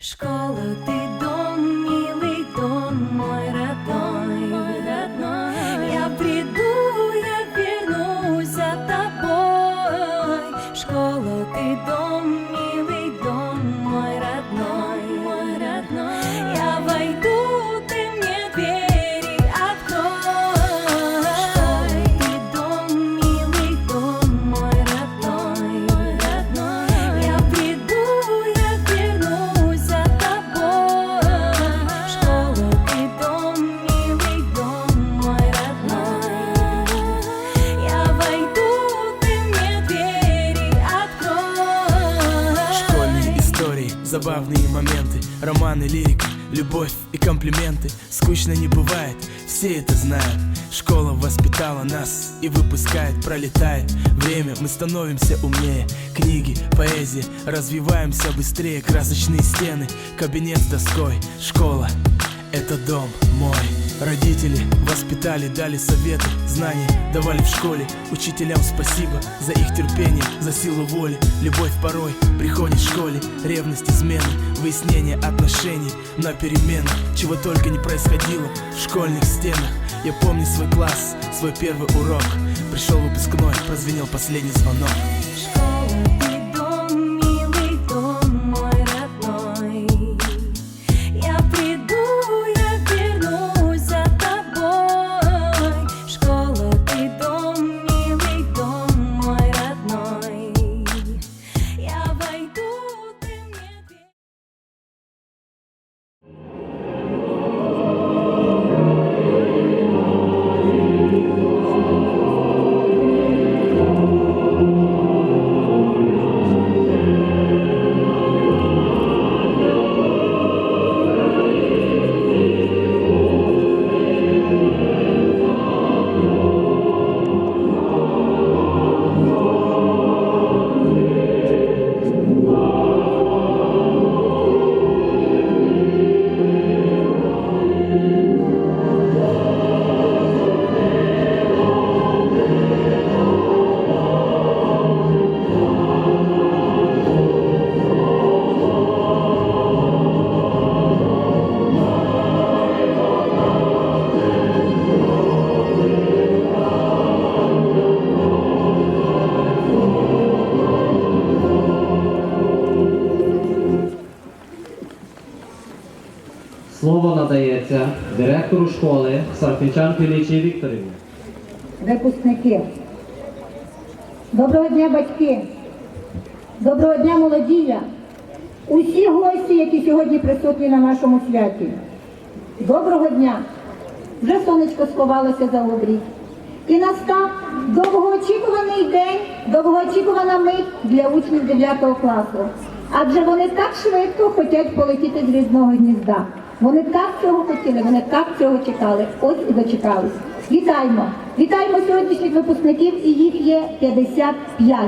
Школа, ты забавные моменты. Романы, лирика, любовь и комплименты. Скучно не бывает, все это знают. Школа воспитала нас и выпускает, пролетает. Время, мы становимся умнее. Книги, поэзия, развиваемся быстрее. Красочные стены, кабинет с доской. Школа, это дом мой Родители воспитали, дали советы, знания давали в школе. Учителям спасибо за их терпение, за силу воли. Любовь порой приходит в школе. Ревность, измены, выяснение отношений На перемены, чего только не происходило В школьных стенах. Я помню свой класс, свой первый урок. Пришел выпускной, прозвенел последний звонок школи Сарпінчанки Лічі Вікторівні. випускники. Доброго дня, батьки! Доброго дня, молодія! Усі гості, які сьогодні присутні на нашому святі. Доброго дня! Вже сонечко сховалося за обрій. І настав довгоочікуваний день, довгоочікувана мить для учнів 9 класу. Адже вони так швидко хочуть полетіти з різного гнізда. Вони так цього хотіли, вони так цього чекали. Ось і дочекались. Вітаємо! Вітаємо сьогоднішніх випускників, і їх є 55.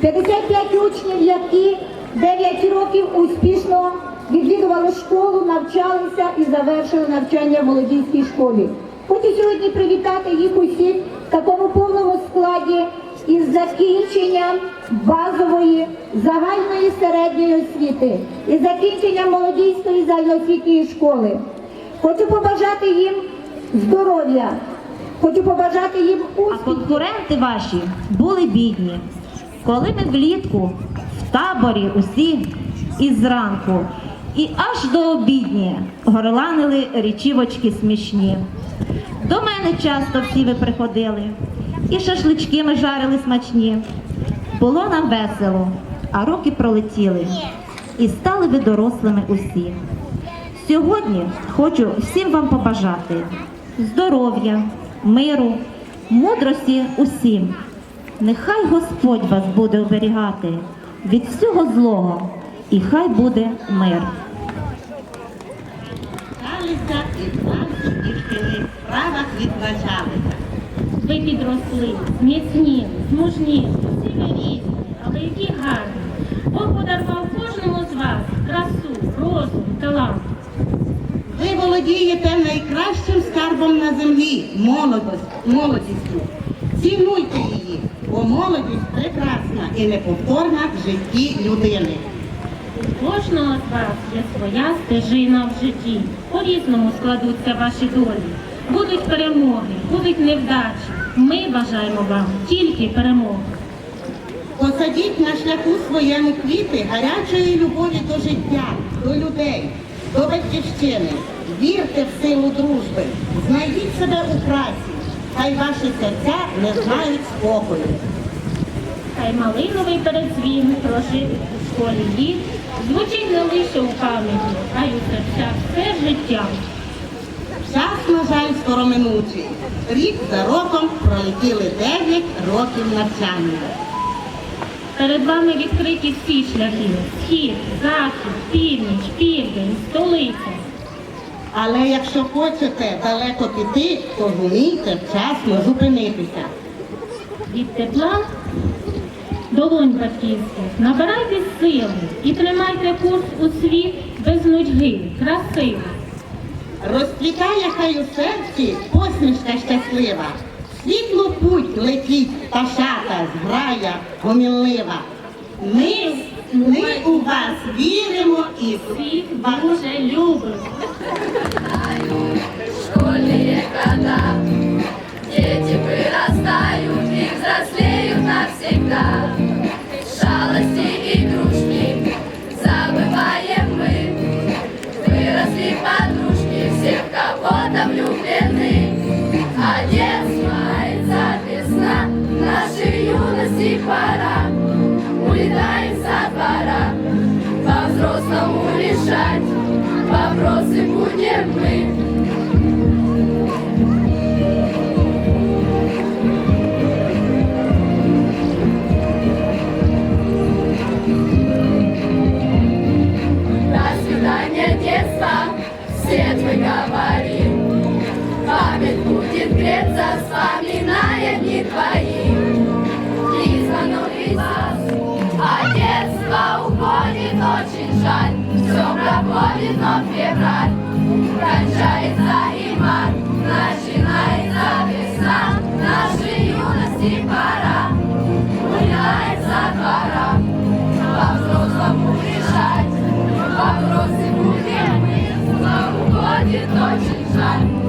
55 учнів, які 9 років успішно відвідували школу, навчалися і завершили навчання в молодійській школі. Хочу сьогодні привітати їх усіх в такому повному складі із закінченням базової загальної середньої освіти і закінченням молодійської загальноосвітньої школи. Хочу побажати їм здоров'я, хочу побажати їм А конкуренти ваші були бідні. Коли ми влітку в таборі усі із зранку і аж до обідні горланили річівочки смішні. До мене часто всі ви приходили, і шашлички ми жарили смачні. Було нам весело, а роки пролетіли, і стали ви дорослими усі. Сьогодні хочу всім вам побажати здоров'я, миру, мудрості усім. Нехай Господь вас буде оберігати від всього злого, і хай буде мир. Навчалися і в дівчини, в справах відзначалися. Ви підросли, міцні, змужні, всі ви різні, але які гарні. Бог подарував кожному з вас красу, розум, талант. Ви володієте найкращим скарбом на землі молодость, молодістю. Цінуйте її, бо молодість прекрасна і неповторна в житті людини. У кожного з вас є своя стежина в житті. По-різному складуться ваші долі. Будуть перемоги, будуть невдачі. Ми бажаємо вам тільки перемоги. Посадіть на шляху своєму квіти гарячої любові до життя, до людей, до батьківщини. Вірте в силу дружби, знайдіть себе у праці, хай ваші серця не знають спокою. Хай малиновий передзвін прожив у школі літ, звучить не лише у пам'яті, а й у серцях все життя. Час, на жаль, скороминучий. Рік за роком пролетіли 9 років навчання. Перед вами відкриті всі шляхи: схід, захід, північ, південь, столиця. Але якщо хочете далеко піти, то вмійте вчасно зупинитися. Від тепла долонь батьківських набирайте сили і тримайте курс у світ без нудьги, красиво. Розцвітає хай у серці посмішка щаслива. Світло путь летіть, пташата, зграя гомінлива. Ми, ми у вас віримо і Світ дуже любить. Школьные года Дети вырастают и взрослеют навсегда Шалости Все проходит, но февраль кончается и март. Начинается весна, нашей юности пора. Гуляет за двора, по-взрослому решать. Вопросы будем мы, но уходит очень жаль.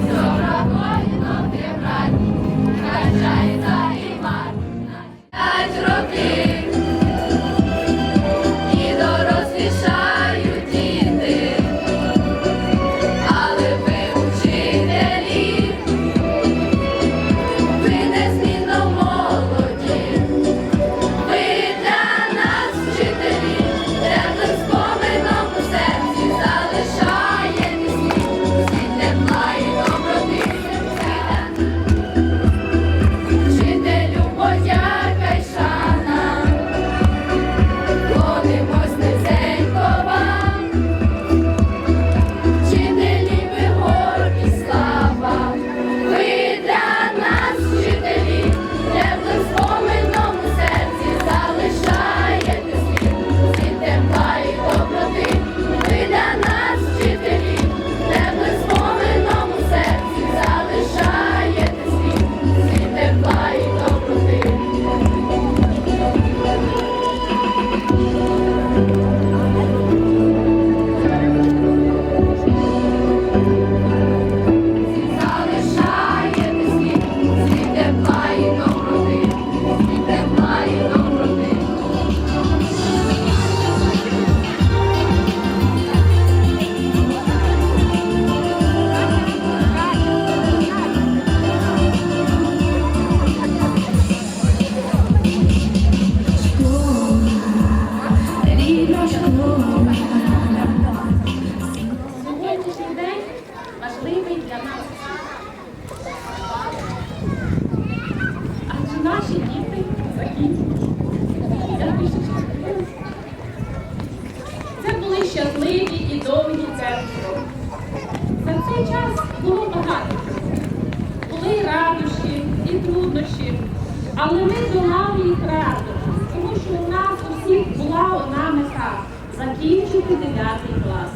9 клас.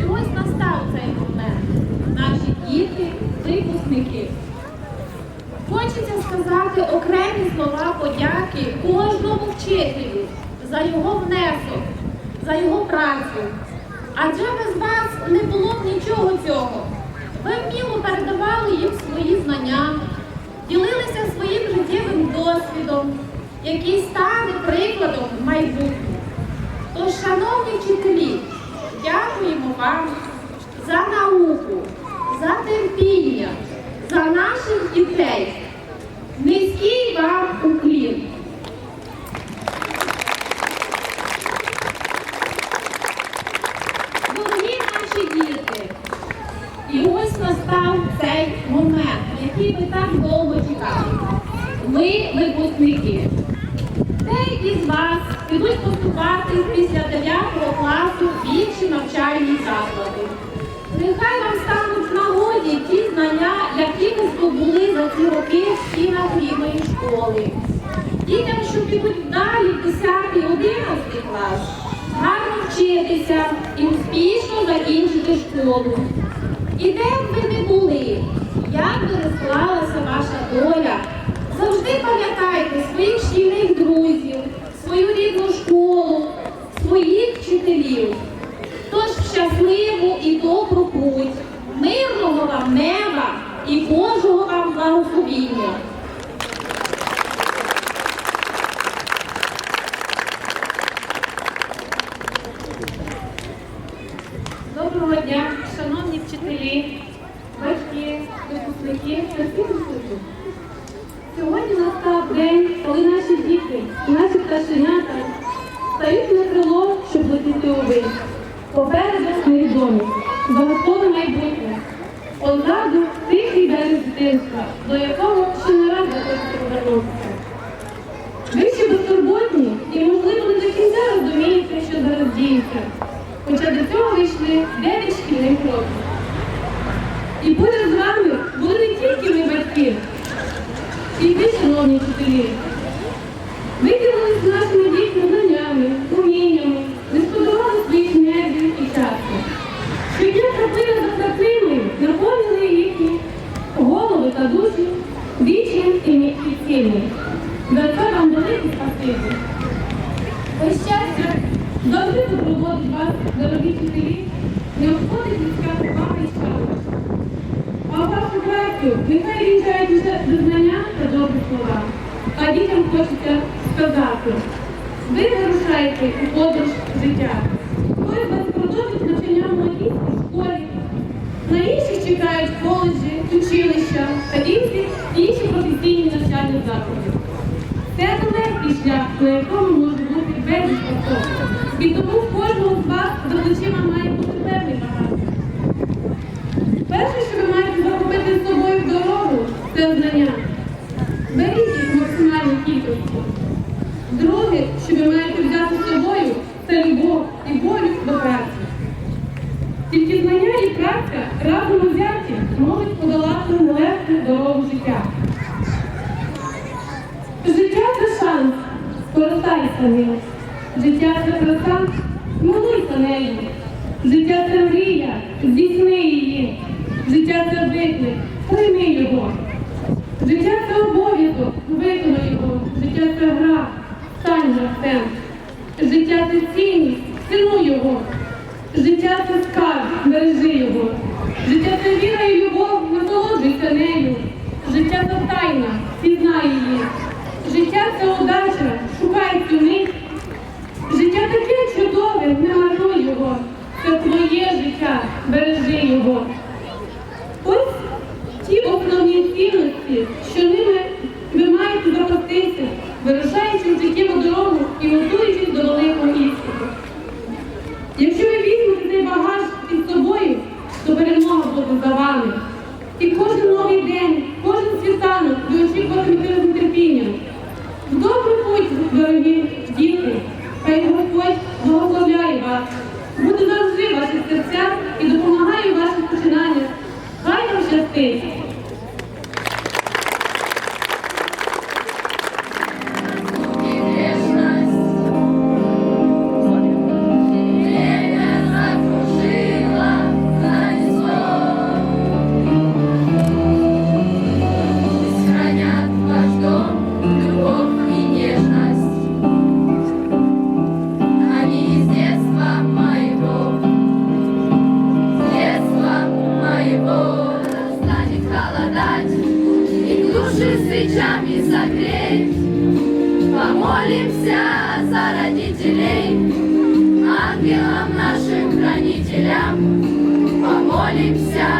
І ось настав цей момент. Наші діти, випускники. Хочеться сказати окремі слова подяки кожному вчителю за його внесок за його працю. Адже без вас не було б нічого цього. Ви вміло передавали їм свої знання, ділилися своїм життєвим досвідом, який стане прикладом в майбутньому. Тож, шановні вчителі, дякуємо вам за науку, за терпіння, за наших дітей. Низький вам уклін. Дорогі наші діти, і ось настав цей момент, який ви так довго чекали. Ми випускники. Деякі з вас підуть поступати після 9 класу в інші навчальні заклади. Нехай вам стануть в нагоді ті знання, які ви здобули за ці роки в стінах рідної школи. Дітям, що підуть далі в 10 11 клас, гарно вчитися і успішно закінчити школу. І де б ви не були, як би не склалася ваша доля, завжди пам'ятайте своїх шкільних друзів, свою рідну школу, своїх вчителів. Тож щасливу і добру путь, мирного вам неба і Божого вам благословіння. Доброго дня, шановні вчителі, батьки, випускники присутні. Сьогодні настав день, коли наші діти, наші пташенята стають на крило, щоб летіти у вись. Попереду невідомість, заготове майбутнє. Позаду тихий берег дитинства, до якого ще не раз захочеться повернутися. Ви ще безтурботні і, можливо, не до кінця розумієте, що зараз діється. Хоча до цього вийшли 9 шкільних років. І поряд з вами були не тільки ми батьки, і ви, шановні вчителі. Ви ділилися з нашими дітьми знаннями, уміннями, не шкодували своїх нервів і часу. Щодня краплина за краплиною наповнили їхні голови та душі вічним і міцним. За це вам велике спасибі. Ось щастя завжди супроводить вас, дорогі вчителі, не обходить людська повага і шана. А вашу працю нехай вінчають визнання та добрі слова. А дітям хочеться сказати, ви вирушаєте у подорож життя. З вас продовжить навчання в молодійській школі, на інших чекають коледжі, училища та інші, інші професійні навчальні заклади. Це нелегкий шлях, на якому може бути безліч посол. І тому в кожного з вас за плечима має бути певний багато. Перше, що ви маєте захопити з собою в дорогу, це знання. Беріть їх в кількості. Друге, що ви маєте взяти з собою, це любов і волю до праці. Тільки знання і праця разом узяті можуть подолати нелегку дорогу життя. Життя це шанс, скористайся ним. Життя це краса, милуйся нею. Життя це мрія, здійсни її. Життя це виклик, прийми його. Життя це обов'язок, виконай його. Життя це гра, стань гравцем. Життя це цінність, цінуй його. Життя це скарб, бережи його. Життя це віра і любов, насолоджуйся нею. Життя це тайна, пізнай її. Життя це удача, шукай цю мить. Життя таке чудове, не марнуй його. Це твоє життя, бережи його. свечами согреть. Помолимся за родителей, ангелам нашим хранителям. Помолимся